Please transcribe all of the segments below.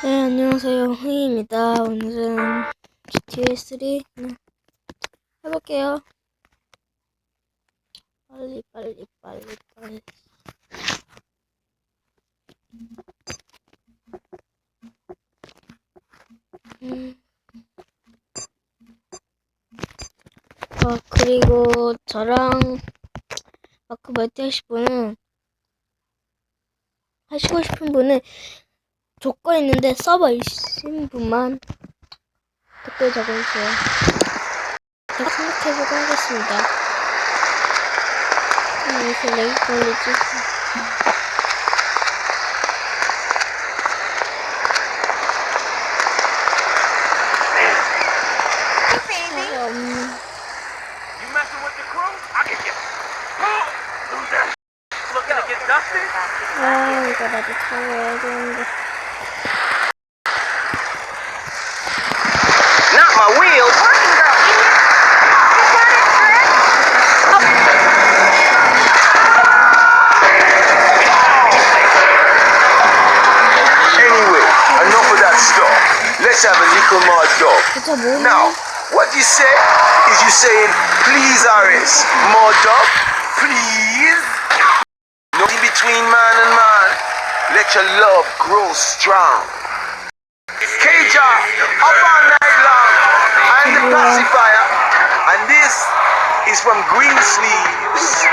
네, 안녕하세요. 흥입니다. 오늘은 GTA 3 네, 해볼게요. 빨리, 빨리, 빨리, 빨리. 음. 아, 그리고 저랑 마크 멀티 하실 분은 하시고 싶은 분은 조건 있는데 서버 있으신 분만 댓글 적어주세요. 제가 생각해보고 하겠습니다. 음, 이렇게 렉이 걸리지? 아, 이거 나도 타워야 되는데. Michael Mars dog. Now, what you say is you saying, please Aris, more dog, please. No in between man and man. Let your love grow strong. Kaja, up all night long. I'm the pacifier. And this is from Green Sleeves.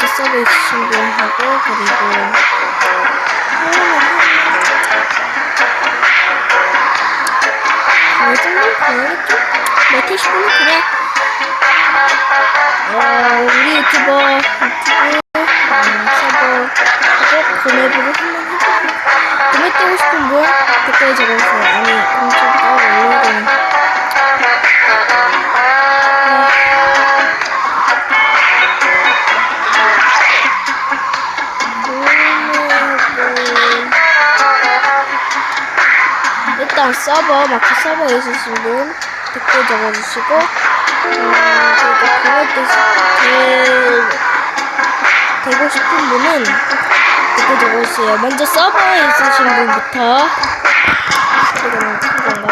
치시고 마트 서버 있으신 분 하고 그리고 그 그래야겠죠? 마트 시분은 그래 어, 우리 유튜버 유튜브 음, 서버 하고 구매부를 한번 해보고 구매 뜨고 싶은 분 댓글 적어주세요. 아니 엄청 따로 일단 서버 마크 서버에 있으신 분 댓글 적어주시고 음, 그리고 그럴 때 되, 되고 싶은 분은 댓글 적어주세요. 먼저 서버에 있으신 분부터 이거는 큰 건가?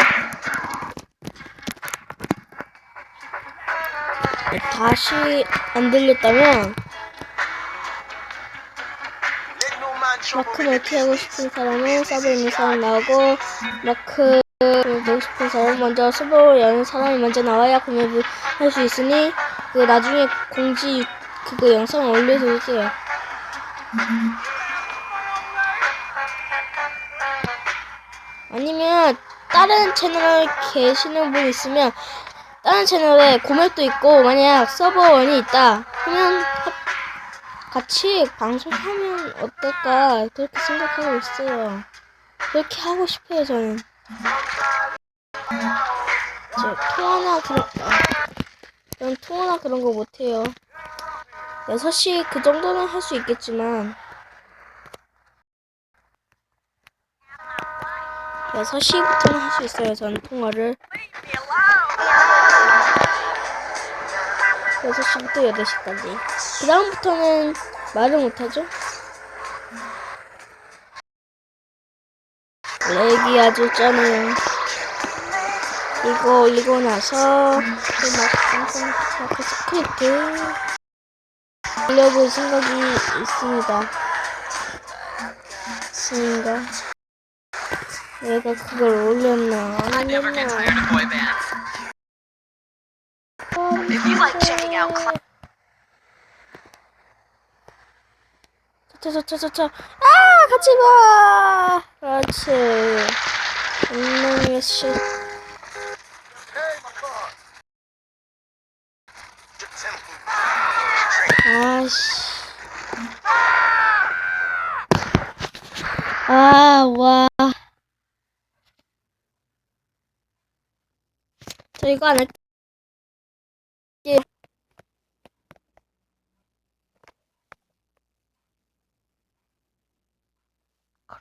다시 안 들렸다면 마크 me the 멀티 하고 business. 싶은 사람은 서버에 있는 사람 나오고 마크 되고 싶은 사람 먼저 서버 여는 사람이 먼저 나와야 구매를 할 수 있으니 그 나중에 공지 그거 영상 올려드릴게요. 아니면 다른 채널에 계시는 분 있으면 다른 채널에 고맥도 있고 만약 서버원이 있다 하면 합- 같이 방송하면 어떨까 그렇게 생각하고 있어요. 그렇게 하고 싶어요 저는. 저 통화나 그런 아, 전 통화나 그런 거 못해요. 6시 그 정도는 할 수 있겠지만 6시부터는 할 수 있어요 전 통화를 6시부터 8시까지. 그 다음부터는 말을 못하죠? 렉이 아주 쩌네요. 이거 올리고 나서 마크 스크립트 올려볼 생각이 있습니다. 있습니다. 내가 그걸 올렸나? 안 올렸나 Cl- 저저저저저 아 같이 봐. 그렇지. 엉망이야 씨 아씨. 아와. 저 이거 안할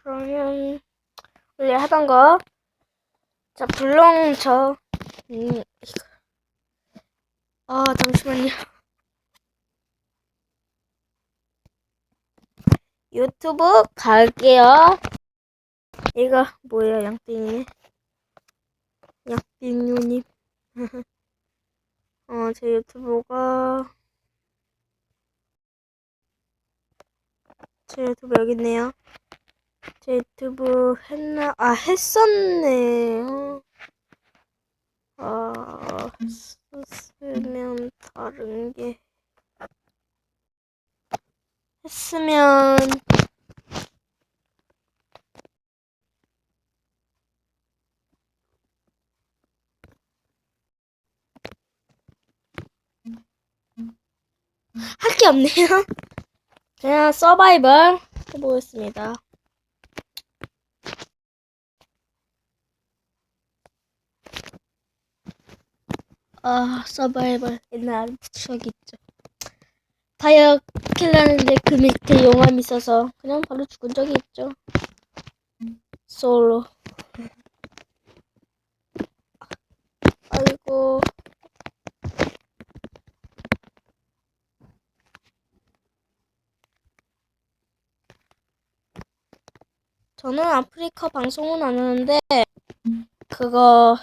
그러면 원래 하던 거. 자, 불렁 저. 음. 아, 잠시만요. 유튜브 갈게요. 이거 뭐예요, 양띵이? 양띵유님. 어, 제 유튜브가 제 유튜브 여기 있네요. 제 유튜브 했나? 아, 했었네요. 아, 했으면 다른 게 했으면 할 게 없네요. 그냥 서바이벌 해보겠습니다. 아, 서바이벌 옛날 추억이 있죠. 다이어 킬라는데 그 밑에 용암이 있어서 그냥 바로 죽은 적이 있죠. 솔로. 아이고. 저는 아프리카 방송은 안 하는데 그거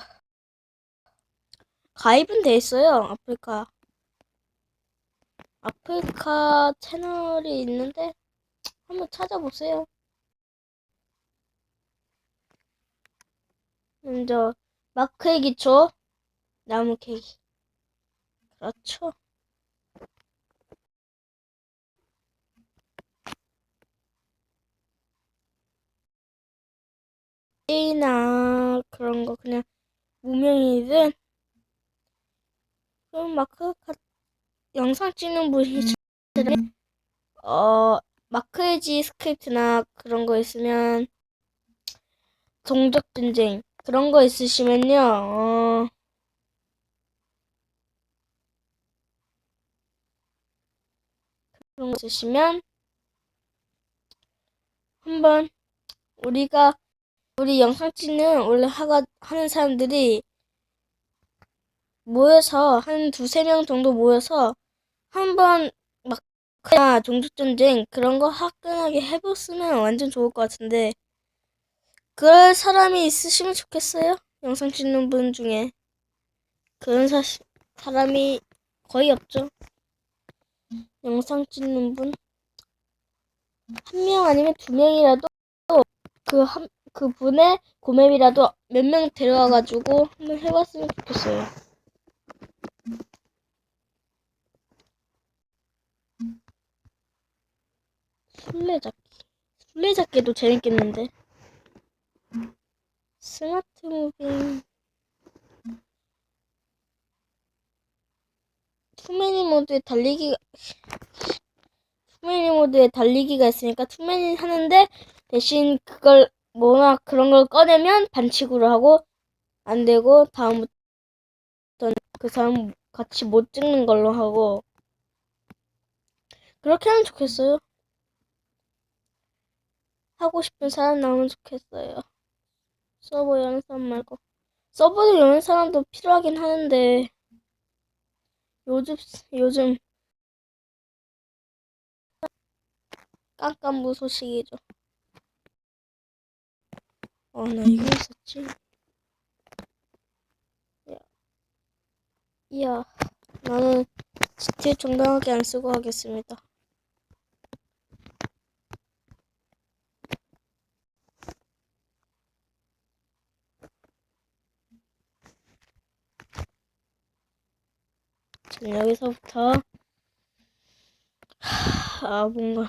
가입은 돼 있어요. 아프리카. 아프리카 채널이 있는데 한번 찾아보세요. 먼저 마크의 기초 나무 캐기. 그렇죠. 이나 그런 거 그냥 무명이든 마크 가, 영상 찍는 분이 어 마크에지 스크립트나 그런 거 있으면 종족 전쟁 그런 거 있으시면요 어. 그런 거 있으시면 한번 우리가 우리 영상 찍는 원래 하가 하는 사람들이 모여서 한 두세 명 정도 모여서 한번 막 그냥 종족 전쟁 그런 거 화끈하게 해봤으면 완전 좋을 것 같은데 그럴 사람이 있으시면 좋겠어요? 영상 찍는 분 중에 그런 사, 사람이 거의 없죠. 영상 찍는 분 한 명 아니면 두 명이라도 그한 그 분의 고맵이라도 몇 명 데려와가지고 한번 해봤으면 좋겠어요. 술래잡기. 술래잡기도 재밌겠는데. 스마트 무빙. 투매니 모드에 달리기가, 투매니 모드에 달리기가 있으니까 투매니 하는데 대신 그걸 뭐나 그런 걸 꺼내면 반칙으로 하고 안 되고 다음부터 그 사람 같이 못 찍는 걸로 하고 그렇게 하면 좋겠어요. 하고 싶은 사람 나오면 좋겠어요. 서버 여는 사람 말고. 서버를 여는 사람도 필요하긴 하는데, 요즘, 요즘, 깜깜무 소식이죠. 어, 나 이거 있었지. 야. 이야, 나는 GTA 정당하게 안 쓰고 하겠습니다. 여기서부터 하, 아 뭔가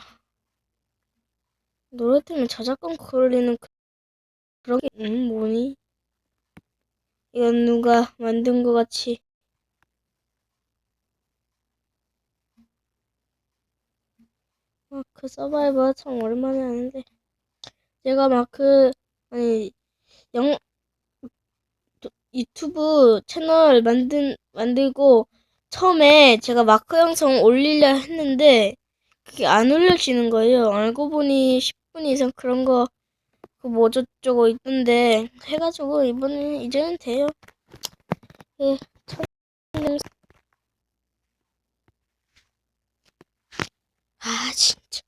노래 때문에 저작권 걸리는 그- 그런 게 음, 뭐니? 이건 누가 만든 것 같이 마크 서바이벌 참 오랜만에 하는데 제가 마크 아니 영 유튜브 채널 만든 만들고 처음에 제가 마크 영상 올리려 했는데 그게 안 올려지는 거예요. 알고 보니 10분 이상 그런 거그뭐 저쩌고 있던데 해가지고 이번에 이제는 돼요. 예, 참. 아 진짜.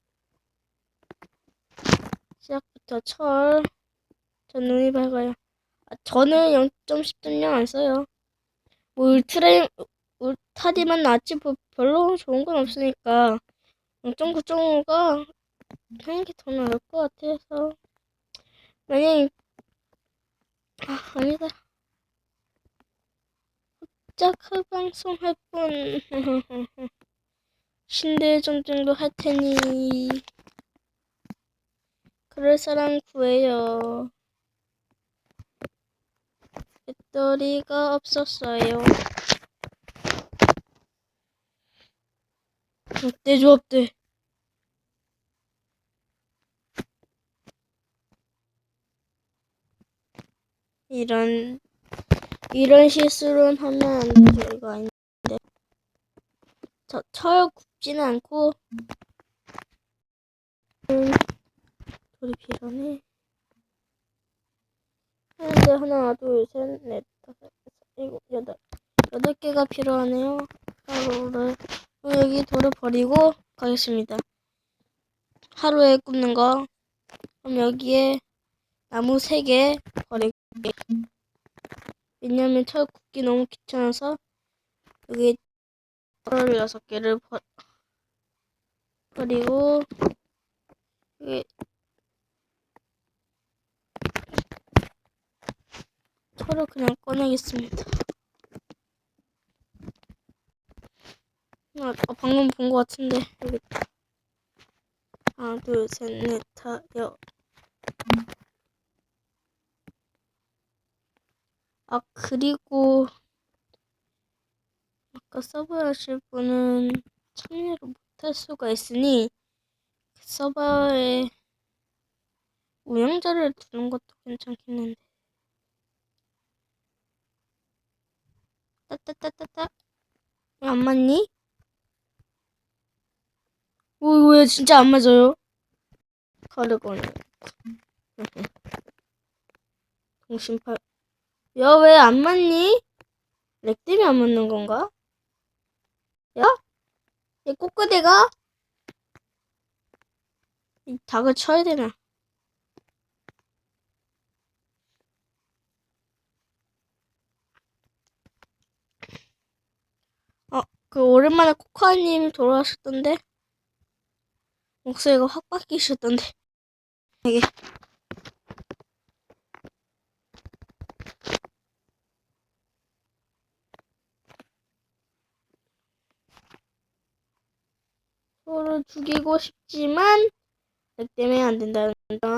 시작부터 철. 전 눈이 밝아요. 아, 저는 0.10점령 안 써요. 뭐 울트라 울타리만 나왔지 뭐 별로 좋은 건 없으니까 0.9.5가 하는 게 더 나을 것 같아서. 만약에 아 아니다. 짝 흑방송 할뿐 신대 전쟁도 할 테니. 그럴 사람 구해요. 배터리가 없었어요 어때 조합대. 이런 이런 실수는 하면 안 되죠. 이거 아닌데. 저 철 굽지는 않고. 음, 돌이 필요하네. 하는데 하나 둘셋넷 다섯 여섯 일곱 여덟. 여덟 개가 필요하네요. 하루를 여기 돌을 버리고 가겠습니다 하루에 굽는 거 그럼 여기에 나무 세개 버리고 왜냐면 철 굽기 너무 귀찮아서 여기 철 여섯 개를 버, 버리고 여기 철을 그냥 꺼내겠습니다. 아, 아, 방금 본 것 같은데 여기. 하나 둘셋넷 다 여. 아 그리고 아까 서버 하실 분은 참여를 못할 수가 있으니 그 서버에 운영자를 두는 것도 괜찮겠는데 따따따따따 왜 안 맞니? 오, 왜 진짜 안 맞아요? 가르거네 동심팔 야, 왜 안 맞니? 렉 때문에 안 맞는 건가? 야? 얘 꼬끄대가? 이 닭을 쳐야 되나? 어, 그 오랜만에 코코아님 돌아오셨던데? 목소리가 확 바뀌셨던데. 이게. 서로 죽이고 싶지만 렉 때문에 안 된다는 점.